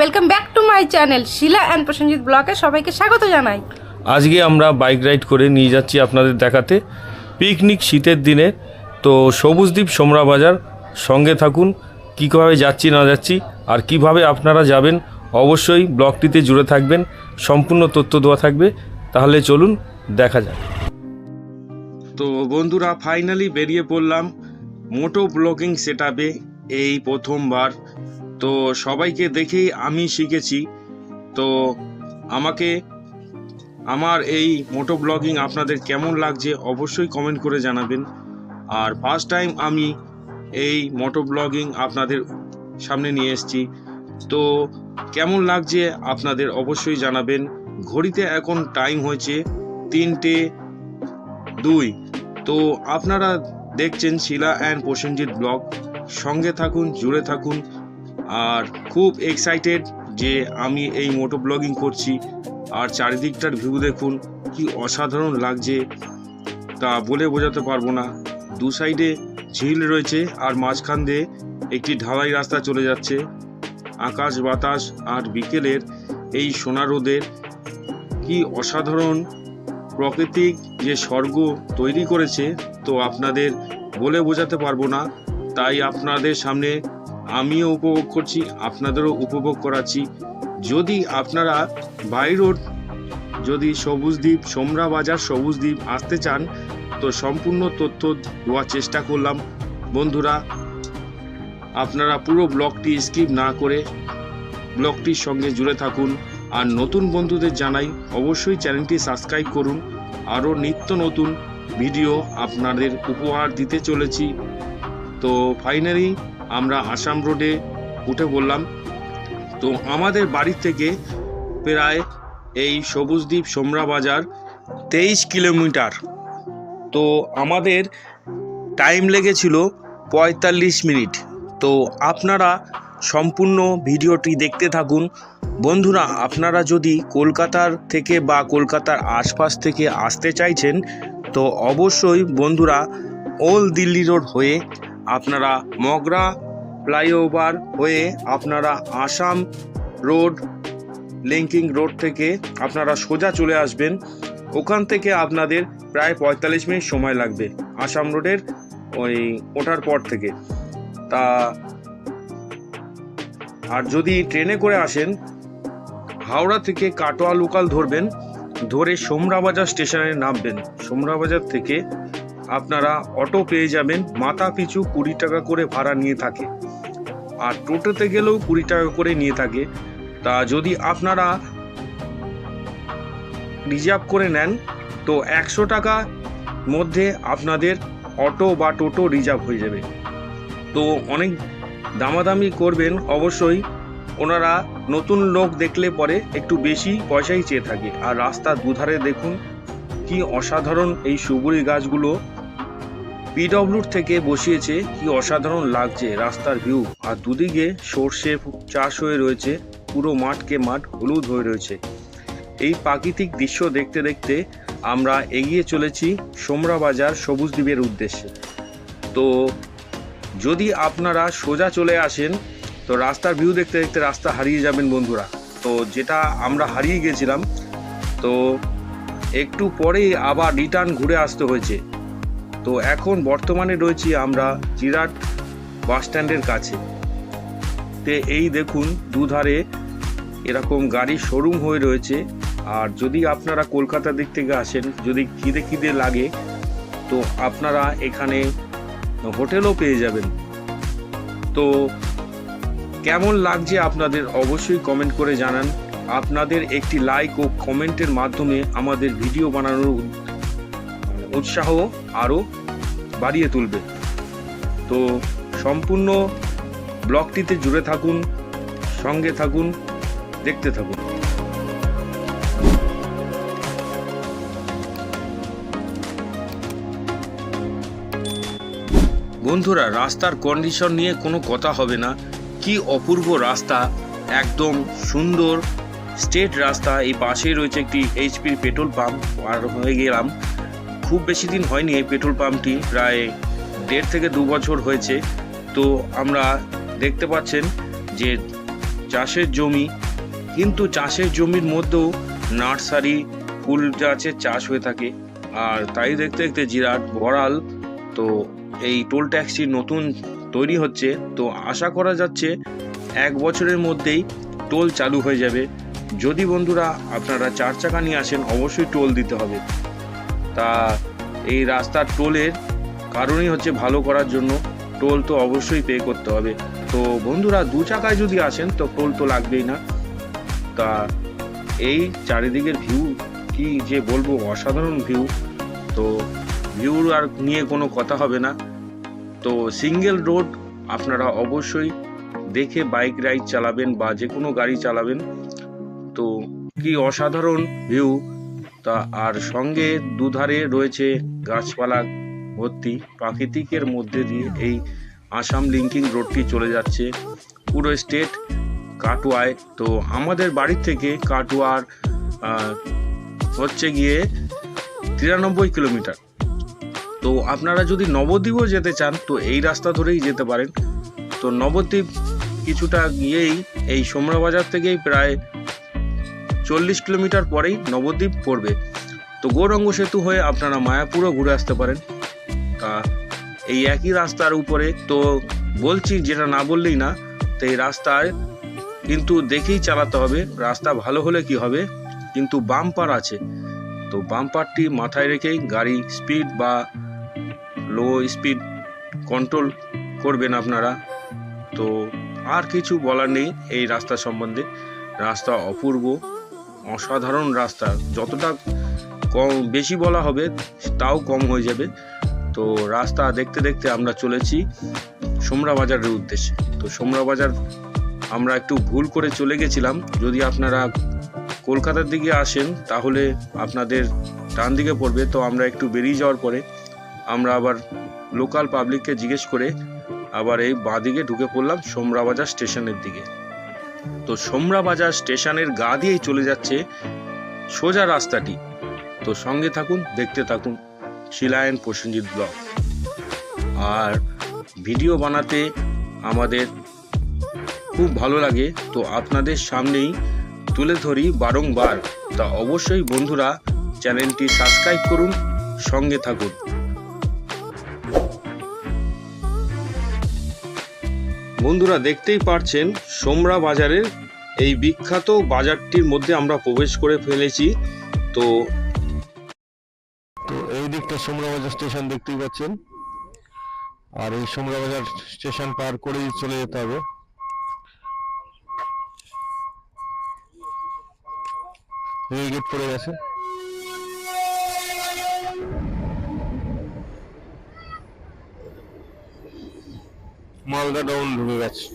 Welcome back to my channel Shila and Prosenjit ব্লকে সবাইকে স্বাগত জানাই। আজকে আমরা বাইক রাইড করে নিয়ে যাচ্ছি আপনাদের দেখাতে। পিকনিক শীতের দিনে তো সবুজদ্বীপ সোমরা বাজার সঙ্গে থাকুন কীভাবে যাচ্ছি না যাচ্ছি আর কীভাবে আপনারা যাবেন অবশ্যই ব্লগটিতে জুড়ে থাকবেন সম্পূর্ণ তথ্য দেওয়া থাকবে। তাহলে চলুন দেখা যাক। তো বন্ধুরা ফাইনালি বেরিয়ে পড়লাম। মোটো ব্লগিং সেট এই প্রথমবার তো সবাইকে দেখেই আমি শিখেছি। তো আমাকে, আমার এই মোটো ব্লগিং আপনাদের কেমন লাগছে অবশ্যই কমেন্ট করে জানাবেন। আর ফার্স্ট টাইম আমি এই মোটো ব্লগিং আপনাদের সামনে নিয়ে এসেছি। তো কেমন লাগছে আপনাদের অবশ্যই জানাবেন। ঘড়িতে এখন টাইম হয়েছে তিনটে দুই। তো আপনারা দেখছেন শিলা অ্যান্ড প্রসেনজিৎ ব্লগ। সঙ্গে থাকুন, জুড়ে থাকুন। আর খুব এক্সাইটেড যে আমি এই মোটো ব্লগিং করছি। আর চারিদিকটার ভিউ দেখুন, কি অসাধারণ লাগছে। তা বলে বোঝাতে পারব না। দু সাইডে ঝিল রয়েছে আর মাঝখান দিয়ে একটি ঢালাই রাস্তা চলে যাচ্ছে। আকাশ বাতাস আর বিকেলের এই সোনা রোদের কি অসাধারণ প্রাকৃতিক যে স্বর্গ তৈরি করেছে, তো আপনাদের বলে বোঝাতে পারব না। তাই আপনাদের সামনে আমিও উপভোগ করছি, আপনাদেরও উপভোগ করাচ্ছি। যদি আপনারা বাই রোড, যদি সবুজদ্বীপ সোমরা বাজার সবুজদ্বীপ আসতে চান, তো সম্পূর্ণ তথ্য দেওয়ার চেষ্টা করলাম। বন্ধুরা, আপনারা পুরো ব্লগটি স্কিপ না করে ব্লগটির সঙ্গে জুড়ে থাকুন। আর নতুন বন্ধুদের জানাই, অবশ্যই চ্যানেলটি সাবস্ক্রাইব করুন। আরও নিত্য নতুন ভিডিও আপনাদের উপহার দিতে চলেছি। তো ফাইনালি আমরা আসাম রোডে উঠে পড়লাম। তো আমাদের বাড়ি থেকে প্রায় এই সবুজদ্বীপ সোমরা বাজার তেইশ কিলোমিটার। তো আমাদের টাইম লেগেছিল পঁয়তাল্লিশ মিনিট। তো আপনারা সম্পূর্ণ ভিডিওটি দেখতে থাকুন। বন্ধুরা, আপনারা যদি কলকাতার থেকে বা কলকাতার আশপাশ থেকে আসতে চাইছেন, তো অবশ্যই বন্ধুরা ওল্ড দিল্লি রোড হয়ে আপনারা মগরা ফ্লাইওভার হয়ে আপনারা আসাম রোড, লিঙ্কিং রোড থেকে আপনারা সোজা চলে আসবেন। ওখান থেকে আপনাদের প্রায় পঁয়তাল্লিশ মিনিট সময় লাগবে আসাম রোডের ওই ওঠার পর থেকে। তা আর যদি ট্রেনে করে আসেন, হাওড়া থেকে কাটোয়া লোকাল ধরবেন, ধরে সোমরাবাজার স্টেশনে নামবেন। সোমরাবাজার থেকে আপনারা অটো পেয়ে যাবেন। মাথা পিছু কুড়ি টাকা করে ভাড়া নিয়ে থাকে। আর টোটোতে গেলেও কুড়ি টাকা করে নিয়ে থাকে। তা যদি আপনারা রিজার্ভ করে নেন, তো একশো টাকা মধ্যে আপনাদের অটো বা টোটো রিজার্ভ হয়ে যাবে। তো অনেক দামাদামি করবেন, অবশ্যই ওনারা নতুন লোক দেখলে পরে একটু বেশি পয়সাই চেয়ে থাকে। আর রাস্তার দুধারে দেখুন, কি অসাধারণ এই সুগুরি গাছগুলো। পিডব্লিউর থেকে বসিয়েছে, কি অসাধারণ লাগছে রাস্তার ভিউ আর দুদিকে সর্ষে চাষ হয়ে রয়েছে, পুরো মাঠকে মাঠ হলুদ হয়ে রয়েছে। এই প্রাকৃতিক দৃশ্য দেখতে দেখতে আমরা এগিয়ে চলেছি সোমরা বাজার সবুজ দ্বীপের উদ্দেশ্যে। তো যদি আপনারা সোজা চলে আসেন, তো রাস্তার ভিউ দেখতে দেখতে রাস্তা হারিয়ে যাবেন বন্ধুরা। তো যেটা আমরা হারিয়ে গেছিলাম, তো একটু পরেই আবার রিটার্ন ঘুরে আসতে হয়েছে। তো এখন বর্তমানে রয়েছি আমরা জিরাট বাস স্ট্যান্ডের কাছে। তে এই দেখুন, দুধারে এরকম গাড়ির শোরুম হয়ে রয়েছে। আর যদি আপনারা কলকাতা দিক থেকে আসেন, যদি খিদে খিদে লাগে, তো আপনারা এখানে হোটেলও পেয়ে যাবেন। তো কেমন লাগছে আপনাদের অবশ্যই কমেন্ট করে জানান। আপনাদের একটি লাইক ও কমেন্টের মাধ্যমে আমাদের ভিডিও বানানোর উৎসাহ আরও বাড়িয়ে তুলবে। তো সম্পূর্ণ ব্লগটিতে জুড়ে থাকুন, সঙ্গে থাকুন, দেখতে থাকুন। বন্ধুরা, রাস্তার কন্ডিশন নিয়ে কোনো কথা হবে না। কি অপূর্ব রাস্তা, একদম সুন্দর স্টেট রাস্তা। এই পাশেই রয়েছে একটি এইচপির পেট্রোল পাম্প আর হয়ে গেলাম খুব বেশি দিন হয়নি এই পেট্রোল পাম্পটি, প্রায় দেড় থেকে দু বছর হয়েছে। তো আমরা দেখতে পাচ্ছেন যে চাষের জমি, কিন্তু চাষের জমির মধ্যেও নার্সারি, ফুল গাছের চাষ হয়ে থাকে। আর তাই দেখতে দেখতে জিরাট বড়াল তো এই টোল ট্যাক্সি নতুন তৈরি হচ্ছে। তো আশা করা যাচ্ছে এক বছরের মধ্যেই টোল চালু হয়ে যাবে। যদি বন্ধুরা আপনারা চার চাকা নিয়ে আসেন, অবশ্যই টোল দিতে হবে। তা এই রাস্তার টোলের কারণই হচ্ছে ভালো করার জন্য টোল তো অবশ্যই পে করতে হবে। তো বন্ধুরা, দু চাকায় যদি আসেন, তো টোল তো লাগবেই না। তা এই চারিদিকের ভিউ কি যে বলব, অসাধারণ ভিউ তো ভিউর আর নিয়ে কোনো কথা হবে না। তো সিঙ্গেল রোড আপনারা অবশ্যই দেখে বাইক রাইড চালাবেন বা যে কোনো গাড়ি চালাবেন। তো কি অসাধারণ ভিউ তা আর সঙ্গে দুধারে রয়েছে গাছপালা ভর্তি। প্রাকৃতিকের মধ্যে দিয়ে এই আসাম লিঙ্কিং রোডটি চলে যাচ্ছে। পুরো স্টেট কাটুয়ায়। তো আমাদের বাড়ির থেকে কাটুয়ার হচ্ছে গিয়ে তিরানব্বই কিলোমিটার। তো আপনারা যদি নবদ্বীপও যেতে চান, তো এই রাস্তা ধরেই যেতে পারেন। তো নবদ্বীপ কিছুটা গিয়েই এই সোমরা বাজার থেকেই প্রায় চল্লিশ কিলোমিটার পরেই নবদ্বীপ পড়বে। তো গৌরঙ্গ সেতু হয়ে আপনারা মায়াপুরও ঘুরে আসতে পারেন। তা এই একই রাস্তার উপরে তো বলছি, যেটা না বললেই না, তো এই রাস্তায় কিন্তু দেখেই চালাতে হবে, রাস্তা ভালো হলে কি হবে? কিন্তু বাম্পার আছে। তো বাম্পারটি মাথায় রেখেই গাড়ি স্পিড বা লো স্পিড কন্ট্রোল করবেন আপনারা। তো আর কিছু বলার নেই এই রাস্তা সম্বন্ধে। রাস্তা অপূর্ব। অসাধারণ রাস্তা। যতটা কম, বেশি বলা হবে, তাও কম হয়ে যাবে। তো রাস্তা দেখতে দেখতে আমরা চলেছি সোমরা বাজারের উদ্দেশ্যে। তো সোমরা বাজার আমরা একটু ভুল করে চলে গেছিলাম। যদি আপনারা কলকাতার দিকে আসেন, তাহলে আপনাদের ডান দিকে পড়বে। তো আমরা একটু বেরিয়ে যাওয়ার পরে আমরা আবার লোকাল পাবলিককে জিজ্ঞেস করে আবার এই বাঁ দিকে ঢুকে পড়লাম সোমরা বাজার স্টেশনের দিকে। তো সোমরা বাজার স্টেশনের গা দিয়েই চলে যাচ্ছে সোজা রাস্তাটি। তো সঙ্গে থাকুন, দেখতে থাকুন শিলায়ন প্রসেনজিৎ ব্লগ। আর ভিডিও বানাতে আমাদের খুব ভালো লাগে, তো আপনাদের সামনেই তুলে ধরি বারংবার। তা অবশ্যই বন্ধুরা চ্যানেলটি সাবস্ক্রাইব করুন, সঙ্গে থাকুন। বন্ধুরা দেখতেই পারছেন, সোমরা বাজারের এই বিখ্যাত বাজারটির মধ্যে আমরা প্রবেশ করে ফেলেছি। তো তো এই দিকটা সোমরা বাজার স্টেশন দেখতেই পাচ্ছেন। আর এই সোমরা বাজার স্টেশন পার করেই চলে যেতে হবে। রেল গেট পড়ে গেছে। মালদা ডাউন ঢুকে গেছে।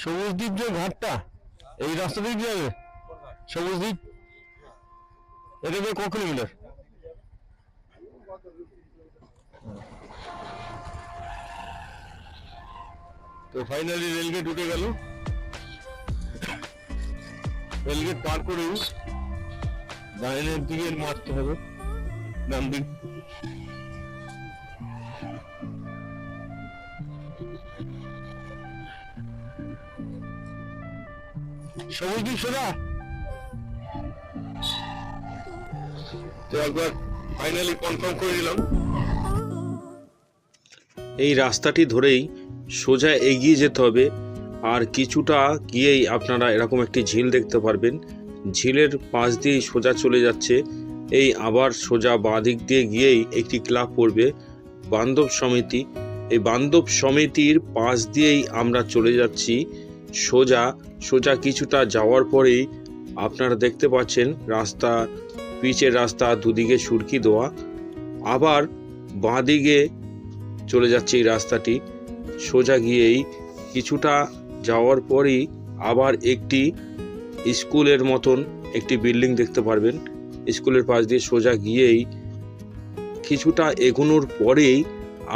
সবুজদ্বীপ যে ঘাটটা এই রাস্তা দিয়ে যাবে সবুজদ্বীপ এটা দিয়ে ক কিলোমিটার তো ফাইনালি রেলগেট উঠে গেল। রেলগেট পার করেই ডাইনের দিকে মারতে হবে। ডান দিক সবুজ দ্বীপ সোজা? একবার ফাইনালি কনফার্ম করে নিলাম। এই রাস্তাটি ধরেই সোজা এগিয়ে যেতে হবে। আর কিছুটা গিয়েই আপনারা এরকম একটি ঝিল দেখতে পারবেন। ঝিলের পাশ দিয়েই সোজা চলে যাচ্ছে। এই আবার সোজা বাঁ দিক দিয়ে গিয়েই একটি ক্লাব পড়বে, বান্ধব সমিতি। এই বান্ধব সমিতির পাশ দিয়েই আমরা চলে যাচ্ছি। সোজা সোজা কিছুটা যাওয়ার পরেই আপনারা দেখতে পাচ্ছেন রাস্তা পিচের রাস্তা, দুদিকে সুরকি দেওয়া আবার বাঁ দিকে চলে যাচ্ছে এই রাস্তাটি। সোজা গিয়েই কিছুটা যাওয়ার পরই আবার একটি স্কুলের মতন একটি বিল্ডিং দেখতে পারবেন। স্কুলের পাশ দিয়ে সোজা গিয়েই কিছুটা এগোনোর পরেই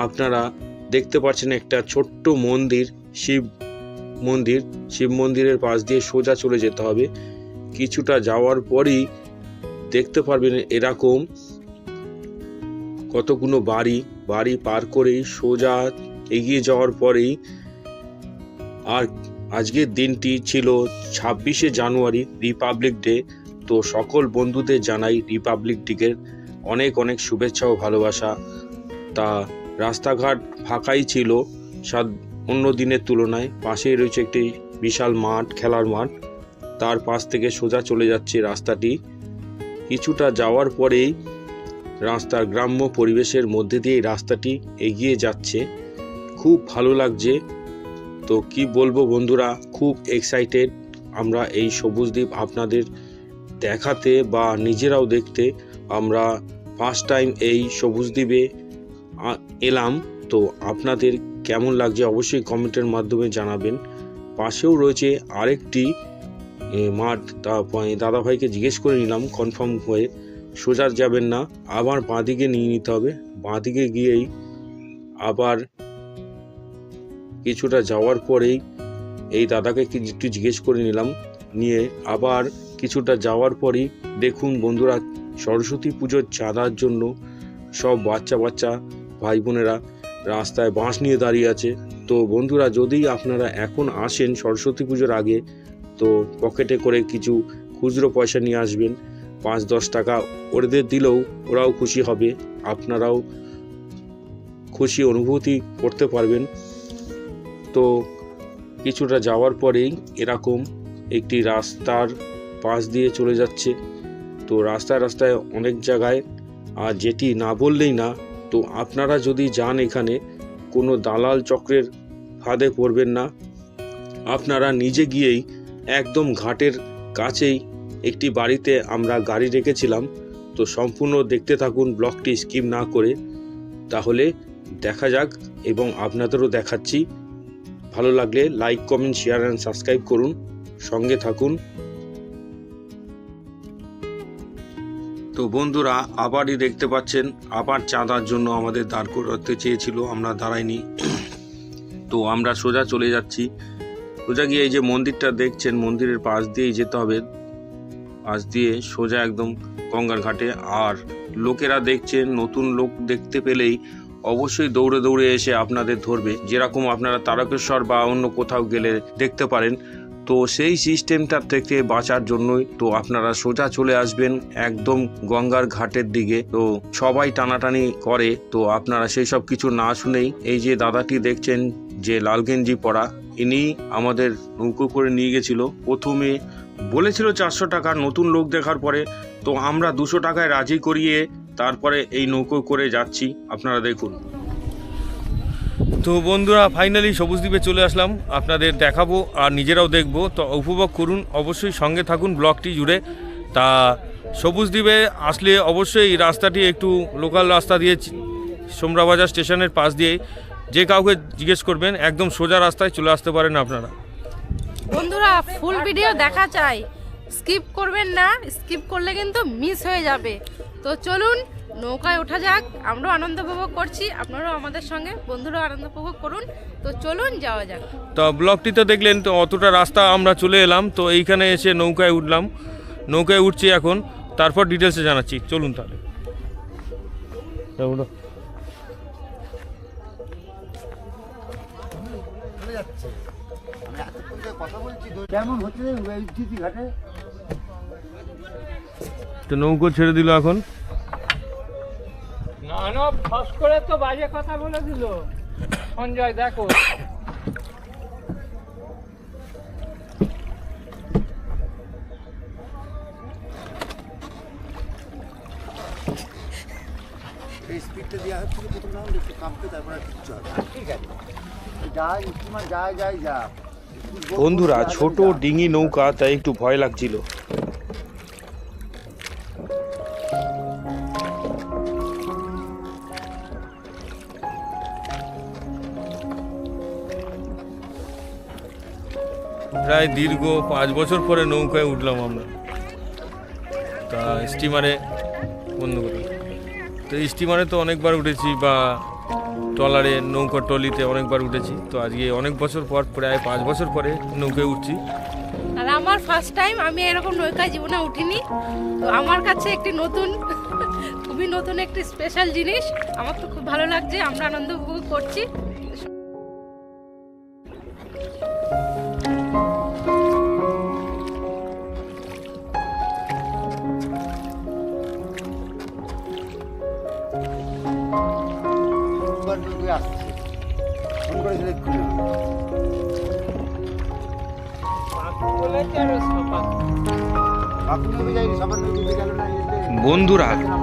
আপনারা দেখতে পাচ্ছেন একটা ছোট্ট মন্দির, শিব মন্দির। শিব মন্দিরের পাশ দিয়ে সোজা চলে যেতে হবে। কিছুটা যাওয়ার পরেই দেখতে পারবেন এরকম কতগুলো বাড়ি বাড়ি পার করেই সোজা এগিয়ে যাওয়ার পরেই আর আজকের দিনটি ছিল ছাব্বিশে জানুয়ারি, রিপাবলিক ডে। তো সকল বন্ধুদের জানাই রিপাবলিক ডের অনেক অনেক শুভেচ্ছা ও ভালোবাসা। তা রাস্তাঘাট ফাঁকাই ছিল সাত অন্য দিনের তুলনায়। পাশেই রয়েছে একটি বিশাল মাঠ, খেলার মাঠ। তার পাশ থেকে সোজা চলে যাচ্ছে রাস্তাটি। কিছুটা যাওয়ার পরেই রাস্তার গ্রাম্য পরিবেশের মধ্যে দিয়ে রাস্তাটি এগিয়ে যাচ্ছে। খুব ভালো লাগছে। তো কি বলব বন্ধুরা, খুব এক্সাইটেড আমরা এই সবুজ দ্বীপ আপনাদের দেখাতে বা নিজেরাও দেখতে আমরা ফার্স্ট টাইম এই সবুজ দ্বীপে এলাম। তো আপনাদের কেমন লাগছে অবশ্যই কমেন্টের মাধ্যমে জানাবেন। পাশেও রয়েছে আরেকটি মাঠ তা দাদাভাইকে জিজ্ঞেস করে নিলাম কনফার্ম হয়ে। সোজা যাবেন না, আবার বাঁদিকে নিয়ে নিতে হবে। বাঁদিকে গিয়েই আবার কিছুটা যাওয়ার পরেই এই দাদাকে একটু জিজ্ঞেস করে নিলাম। নিয়ে আবার কিছুটা যাওয়ার পরেই দেখুন বন্ধুরা, সরস্বতী পুজোর চাঁদার জন্য সব বাচ্চা বাচ্চা, ভাই বোনেরা রাস্তায় বাঁশ নিয়ে দাঁড়িয়ে আছে। তো বন্ধুরা, যদি আপনারা এখন আসেন সরস্বতী পুজোর আগে তো পকেটে করে কিছু খুচরো পয়সা নিয়ে আসবেন। পাঁচ, দশ টাকা ওদের দিলেও ওরাও খুশি হবে। আপনারাও খুশি অনুভূতি করতে পারবেন। তো কিছুটা যাওয়ার পরেই এরকম একটি রাস্তার পাশ দিয়ে চলে যাচ্ছে। তো রাস্তায় রাস্তায় অনেক জায়গায়, আর যেটি না বললেই না, তো আপনারা যদি যান এখানে, কোনো দালাল চক্রের ফাঁদে পড়বেন না। আপনারা নিজে গিয়েই একদম ঘাটের কাছেই একটি বাড়িতে আমরা গাড়ি রেখেছিলাম। তো সম্পূর্ণ দেখতে থাকুন, ব্লগটি স্কিপ না করে। তাহলে দেখা যাক এবং আপনাদেরও দেখাচ্ছি। ভালো লাগলে like, comment share and subscribe করুন। সঙ্গে থাকুন। তো বন্ধুরা, আবারই দেখতে পাচ্ছেন, আবার চাঁদার জন্য আমাদের দাঁড় করতে চেয়েছিল, আমরা দাঁড়াইনি। তো আমরা সোজা চলে যাচ্ছি। সোজা গিয়ে এই যে মন্দিরটা দেখছেন, মন্দিরের পাশ দিয়েই যেতে হবে। পাশ দিয়ে সোজা একদম গঙ্গার ঘাটে। আর লোকেরা দেখছেন, নতুন লোক দেখতে পেলেই অবশ্যই দৌড়ে দৌড়ে এসে আপনাদের ধরবে। যেরকম আপনারা তারকেশ্বর বা অন্য কোথাও গেলে দেখতে পারেন। তো সেই সিস্টেমটা থেকে বাঁচার জন্যই তো আপনারা সোজা চলে আসবেন একদম গঙ্গার ঘাটের দিকে। তো সবাই টানাটানি করে। তো আপনারা সেই সব কিছু না শুনেই এই যে দাদাটি দেখছেন যে লাল গেঞ্জি পরা ইনি আমাদের নৌকো করে নিয়ে গেছিল। প্রথমে বলেছিল চারশো টাকা নতুন লোক দেখার পরে, তো আমরা দুশো টাকায় রাজি করিয়ে তারপরে এই নৌকো করে যাচ্ছি। আপনারা দেখুন। তো বন্ধুরা ফাইনালি সবুজ দ্বীপে চলে আসলাম। আপনাদের দেখাবো আর নিজেরাও দেখব। তো উপভোগ করুন। অবশ্যই সঙ্গে থাকুন ব্লগটি জুড়ে। তা সবুজ দ্বীপে আসলে অবশ্যই রাস্তাটি একটু লোকাল রাস্তা দিয়ে সোমরাবাজার স্টেশনের পাশ দিয়ে যে কাউকে জিজ্ঞেস করবেন একদম সোজা রাস্তায় চলে আসতে পারেন আপনারা। বন্ধুরা ফুল ভিডিও দেখা চাই। স্কিপ করবেন না স্কিপ করলে কিন্তু মিস হয়ে যাবে। তো চলুন নৌকায় ওঠা যাক আমরাও আনন্দ উপভোগ করছি আপনারাও আমাদের সঙ্গে বন্ধুরাও আনন্দ উপভোগ করুন। তো চলুন যাওয়া যাক। তো ব্লগটি তো দেখলেন তো অতটা রাস্তা আমরা চলে এলাম তো এইখানে এসে নৌকায় উঠলাম। নৌকায় উঠছি এখন তারপর ডিটেলসে জানাচ্ছি। চলুন তাহলে। কেমন হচ্ছে দিদি ঘাটে? তো নৌকো ছেড়ে দিল এখন। না না ফস করে তো বাজে কথা বলে দিল। সঞ্জয় দেখো। স্পিডটা দেওয়া হচ্ছে কি প্রথম রাউন্ড একটু কাঁপতে তারপর কিচ্ছু হবে ঠিক আছে। যাই স্টিমার যায় যায় যা। বন্ধুরা, ছোট ডিঙি নৌকা, তাই একটু ভয় লাগছিল। প্রায় দীর্ঘ পাঁচ বছর পরে নৌকায় উঠলাম আমরা। তা স্টিমারে বন্ধু করি তো স্টিমারে তো অনেকবার উঠেছি বা ট্রলারে নৌকা ট্রলিতে অনেকবার উঠেছি। তো আজকে অনেক বছর পর, প্রায় পাঁচ বছর পরে নৌকায় উঠছি। আর আমার ফার্স্ট টাইম আমি এরকম নৌকায় জীবনে উঠিনি। তো আমার কাছে একটি নতুন, খুবই নতুন একটি স্পেশাল জিনিস। আমার তো খুব ভালো লাগছে, আমরা আনন্দ উপভোগ করছি।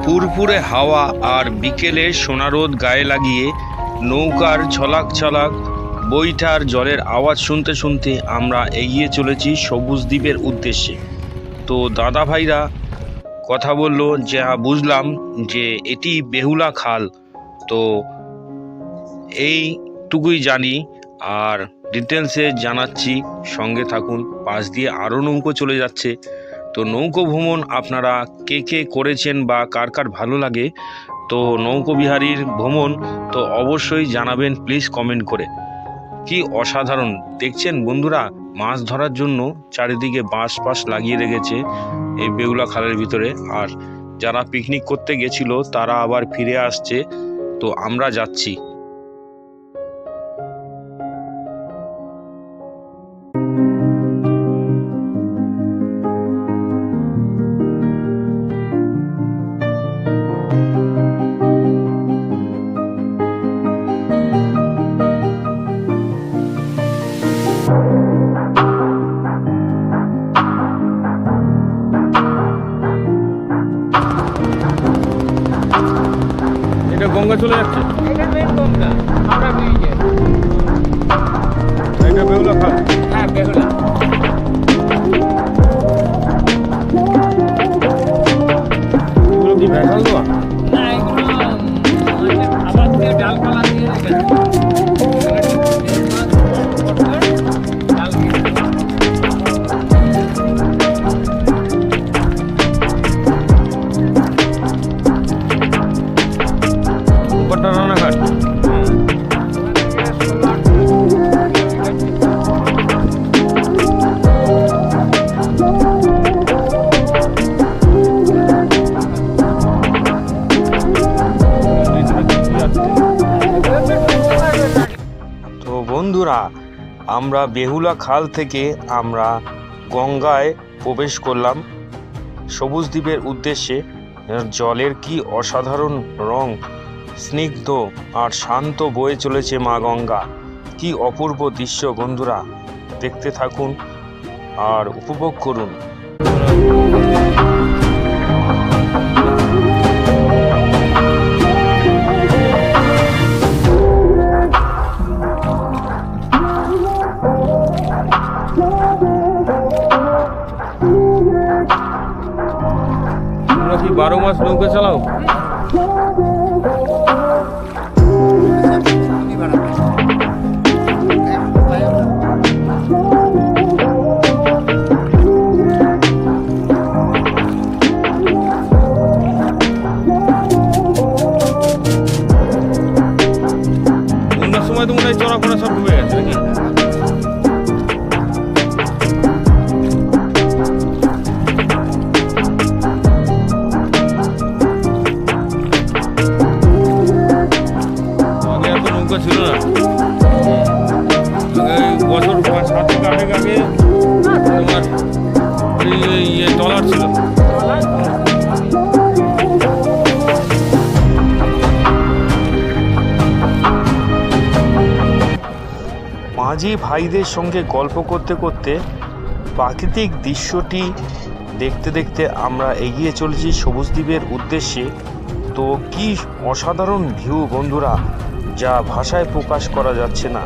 পুরপুরে হাওয়া আর বিকেলে সোনারোদ গায়ে লাগিয়ে নৌকার ছলাক ছলাক বৈঠার জলের আওয়াজ শুনতে শুনতে আমরা এগিয়ে চলেছি সবুজ দ্বীপের উদ্দেশ্যে। তো দাদা ভাইরা কথা বলল যা বুঝলাম যে এটি বেহুলা খাল। তো এইটুকুই জানি আর ডিটেলসে জানাচ্ছি। সঙ্গে থাকুন, পাশ দিয়ে আরও নৌকো চলে যাচ্ছে। তো নৌকো ভ্রমণ আপনারা কে কে করেছেন বা কার কার ভালো লাগে, তো নৌকো বিহারীর ভ্রমণ, তো অবশ্যই জানাবেন প্লিজ কমেন্ট করে। কি অসাধারণ, দেখছেন বন্ধুরা? মাছ ধরার জন্য চারিদিকে বাঁশ পাশ লাগিয়ে রেখেছে এই বেউলা খালের ভিতরে। আর যারা পিকনিক করতে গেছিল, তারা আবার ফিরে আসছে, তো আমরা যাচ্ছি। এটা গঙ্গা চলে যাচ্ছে? এটা মেন গঙ্গা। আমরা ব্রিজে এটা বেউলা খাল। হ্যাঁ বেহুলা। এগুলো কি ভেসাল দেওয়া না এগুলো মাছের দিয়ে ডালপালা দিয়ে রেখেছে বন্ধুরা, আমরা বেহুলা খাল থেকে আমরা গঙ্গায় প্রবেশ করলাম। সবুজ দ্বীপের উদ্দেশ্যে জলের কি অসাধারণ রং, স্নিগ্ধ আর শান্ত বয়ে চলেছে মা গঙ্গা। কি অপূর্ব দৃশ্য বন্ধুরা, দেখতে থাকুন আর উপভোগ করুন। বারো মাস নৌকা চালাও। সময় তো মনে হয় চড়া ফোড়া সব ভাইদের সঙ্গে গল্প করতে করতে প্রাকৃতিক দৃশ্যটি দেখতে দেখতে আমরা এগিয়ে চলেছি সবুজ দ্বীপের উদ্দেশ্যে। তো কি অসাধারণ ভিউ বন্ধুরা, যা ভাষায় প্রকাশ করা যাচ্ছে না।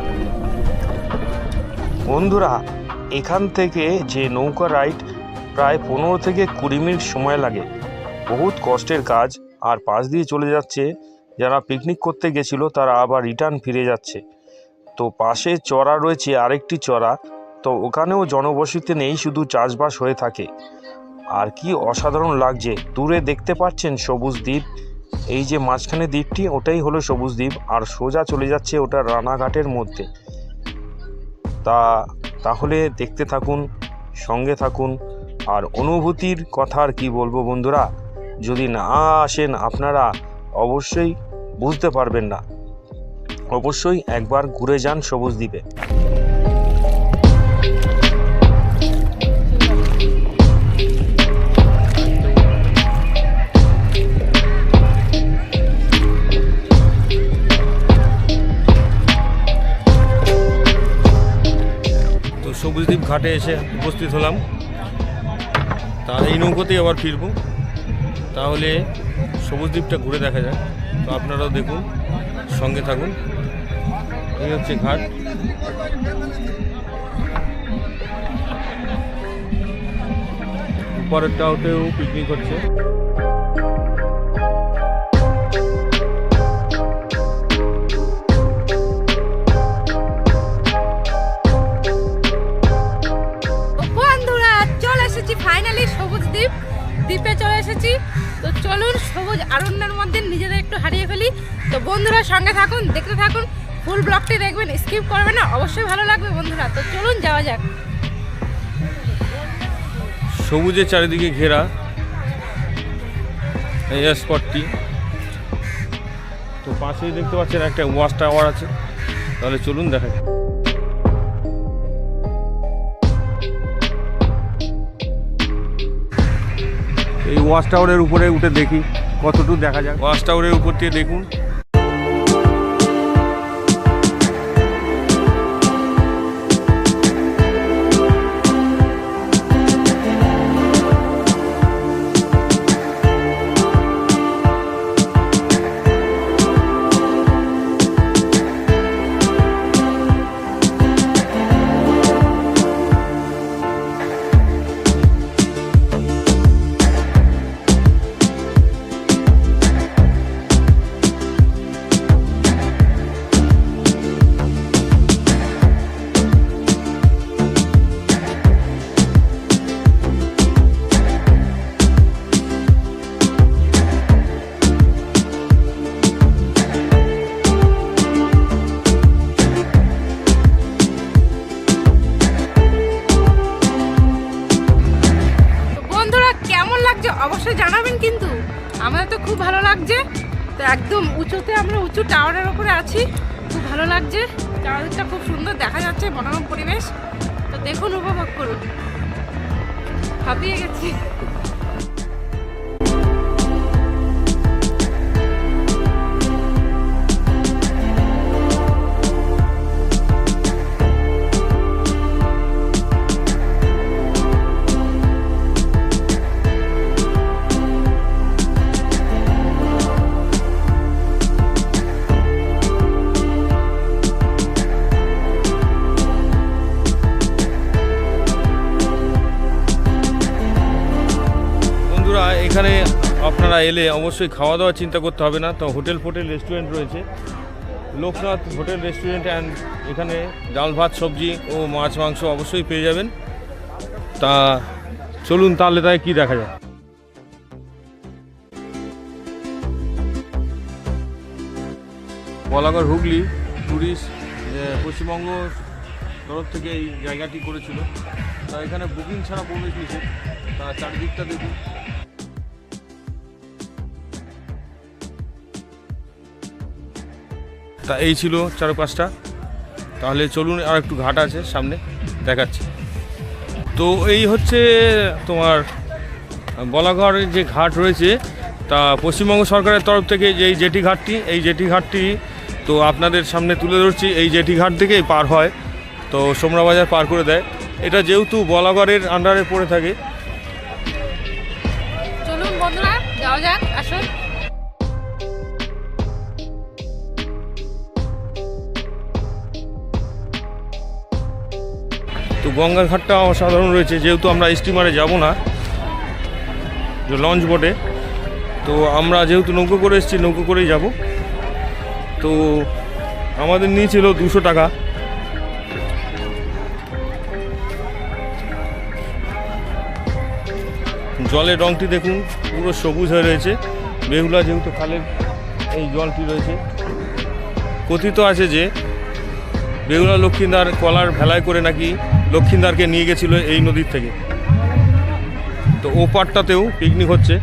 বন্ধুরা, এখান থেকে যে নৌকা রাইড প্রায় পনেরো থেকে কুড়ি মিনিট সময় লাগে। বহুত কষ্টের কাজ, আর পাশ দিয়ে চলে যাচ্ছে। যারা পিকনিক করতে গেছিল, তারা আবার রিটার্ন ফিরে যাচ্ছে। তো পাশে চড়া রয়েছে আরেকটি চড়া। তো ওখানেও জনবসতি নেই, শুধু চাষবাস হয়ে থাকে। আর কি অসাধারণ লাগছে। দূরে দেখতে পাচ্ছেন সবুজ দ্বীপ। এই যে মাঝখানে দ্বীপটি, ওটাই হলো সবুজ দ্বীপ। আর সোজা চলে যাচ্ছে ওটা রানাঘাটের মধ্যে। তা তাহলে দেখতে থাকুন, সঙ্গে থাকুন। আর অনুভূতির কথা আর কি বলব বন্ধুরা? যদি না আসেন আপনারা, অবশ্যই বুঝতে পারবেন না। অবশ্যই একবার ঘুরে যান সবুজ দ্বীপে। তো সবুজদ্বীপ ঘাটে এসে উপস্থিত হলাম। তা এই নৌকোতেই আবার ফিরবো। তাহলে সবুজদ্বীপটা ঘুরে দেখা যায় তো আপনারাও দেখুন, সঙ্গে থাকুন। এই হচ্ছে ঘাট। উপরেরটাওতেও পিকনিক হচ্ছে। বন্ধুরা, চলে এসেছি ফাইনালি সবুজ দ্বীপ। দ্বীপে চলে এসেছি। তো চলুন সবুজ আরণ্যের মধ্যে নিজেদের একটু হারিয়ে ফেলি। তো বন্ধুরা সঙ্গে থাকুন, দেখতে থাকুন। ফুল ব্লগটি দেখবেন, স্কিপ করবেন না, অবশ্যই ভালো লাগবে বন্ধুরা। তো চলুন যাওয়া যাক। সবুজের চারিদিকে ঘেরা এই স্পটটি তো পাশেই দেখতে পাচ্ছেন একটা ওয়াচ টাওয়ার আছে। তাহলে চলুন দেখা যাক। এই ওয়াশ টাওয়ারের উপরে উঠে দেখি, কতটুকু দেখা যাক। ওয়াশ টাওয়ারের উপর দিয়ে দেখুন। আপনারা এলে অবশ্যই খাওয়া দাওয়া চিন্তা করতে হবে না। তো হোটেল ফোটেল রেস্টুরেন্ট রয়েছে। লোকনাথ হোটেল রেস্টুরেন্ট অ্যান্ড এখানে ডাল, ভাত, সবজি ও মাছ, মাংস অবশ্যই পেয়ে যাবেন। তা চলুন তাহলে তাই কি দেখা যায়? বলাগড় হুগলি ট্যুরিস্ট পশ্চিমবঙ্গ তরফ থেকে এই জায়গাটি করেছিল। তা এখানে বুকিং ছাড়া প্রবেশ নিষেধ তা চারদিকটা দেখুন। তা এই ছিল চার পাঁচটা। তাহলে চলুন আর একটু ঘাট আছে সামনে, দেখাচ্ছি। তো এই হচ্ছে তোমার বলাগড়ের যে ঘাট রয়েছে, তা পশ্চিমবঙ্গ সরকারের তরফ থেকে যে জেটি ঘাটটি, এই জেটি ঘাটটি তো আপনাদের সামনে তুলে ধরছি, এই জেটি ঘাট থেকেই পার হয়। তো সোমরা বাজার পার করে দেয়। এটা যেহেতু বলাগড়ের আন্ডারে পড়ে থাকে গঙ্গার ঘাটটা অসাধারণ রয়েছে, যেহেতু আমরা স্টিমারে যাব না লঞ্চ বোটে তো আমরা যেহেতু নৌকো করে এসেছি, নৌকো করেই যাব। তো আমাদের নিয়েছিল দুশো টাকা। জলের রঙটি দেখুন, পুরো সবুজ হয়ে রয়েছে। বেহুলা যেহেতু খালের এই জলটি রয়েছে। কথিত আছে যে, বেহুলা লক্ষ্মীদার কলার ভেলায় করে নাকি লক্ষ্মীদারকে নিয়ে গেছিল এই নদীর থেকে। তো ওপারটাতেও পিকনিক হচ্ছে।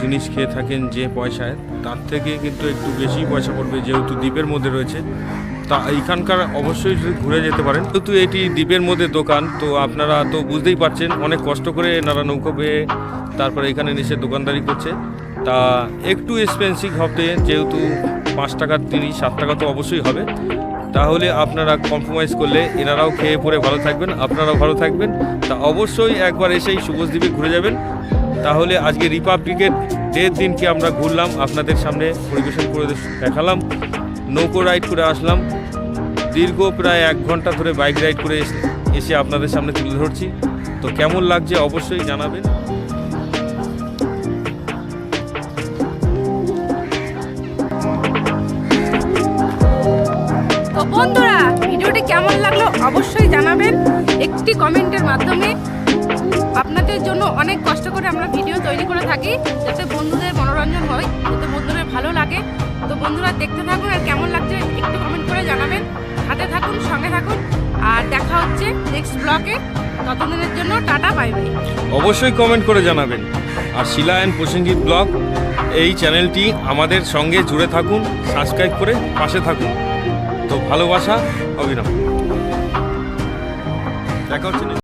জিনিস খেয়ে থাকেন যে পয়সায়, তার থেকে কিন্তু একটু বেশি পয়সা পড়বে যেহেতু দ্বীপের মধ্যে রয়েছে। তা এইখানকার অবশ্যই ঘুরে যেতে পারেন, যেহেতু এটি দ্বীপের মধ্যে দোকান, তো আপনারা তো বুঝতেই পারছেন, অনেক কষ্ট করে এনারা নৌকো পেয়ে তারপরে এখানে এসে দোকানদারি করছে। তা একটু এক্সপেন্সিভ হবে, যেহেতু পাঁচ টাকার তিরিশ, সাত টাকা তো অবশ্যই হবে। তাহলে আপনারা কম্প্রোমাইজ করলে এনারাও খেয়ে পরে ভালো থাকবেন, আপনারাও ভালো থাকবেন। তা অবশ্যই একবার এসেই সুবোজদ্বীপে ঘুরে যাবেন। তাহলে আজকে রিপাবলিকের ডের দিনকে আমরা ঘুরলাম, আপনাদের সামনে পরিবেশন করে দেখালাম। নৌকো রাইড করে আসলাম। দীর্ঘ প্রায় এক ঘণ্টা ধরে বাইক রাইড করে এসে আপনাদের সামনে তুলে ধরছি। তো কেমন লাগছে অবশ্যই জানাবেন। বন্ধুরা, ভিডিওটি কেমন লাগল অবশ্যই জানাবেন। একটি কমেন্টের মাধ্যমে আপনাদের জন্য অনেক কষ্ট করে আমরা ভিডিও তৈরি করে থাকি, যাতে বন্ধুদের মনোরঞ্জন হয়, যাতে বন্ধুদের ভালো লাগে। তো বন্ধুরা, দেখতে থাকুন আর কেমন লাগছে একটু কমেন্ট করে জানাবেন। হাতে থাকুন, সঙ্গে থাকুন, আর দেখা হচ্ছে নেক্সট ব্লগে ততদিনের জন্য টাটা বাই বাই অবশ্যই কমেন্ট করে জানাবেন। আর শিলা অ্যান্ড প্রসেনজিৎ ব্লগ এই চ্যানেলটি আমাদের সঙ্গে জুড়ে থাকুন সাবস্ক্রাইব করে পাশে থাকুন। তো ভালোবাসা, অভিনব। দেখা হচ্ছে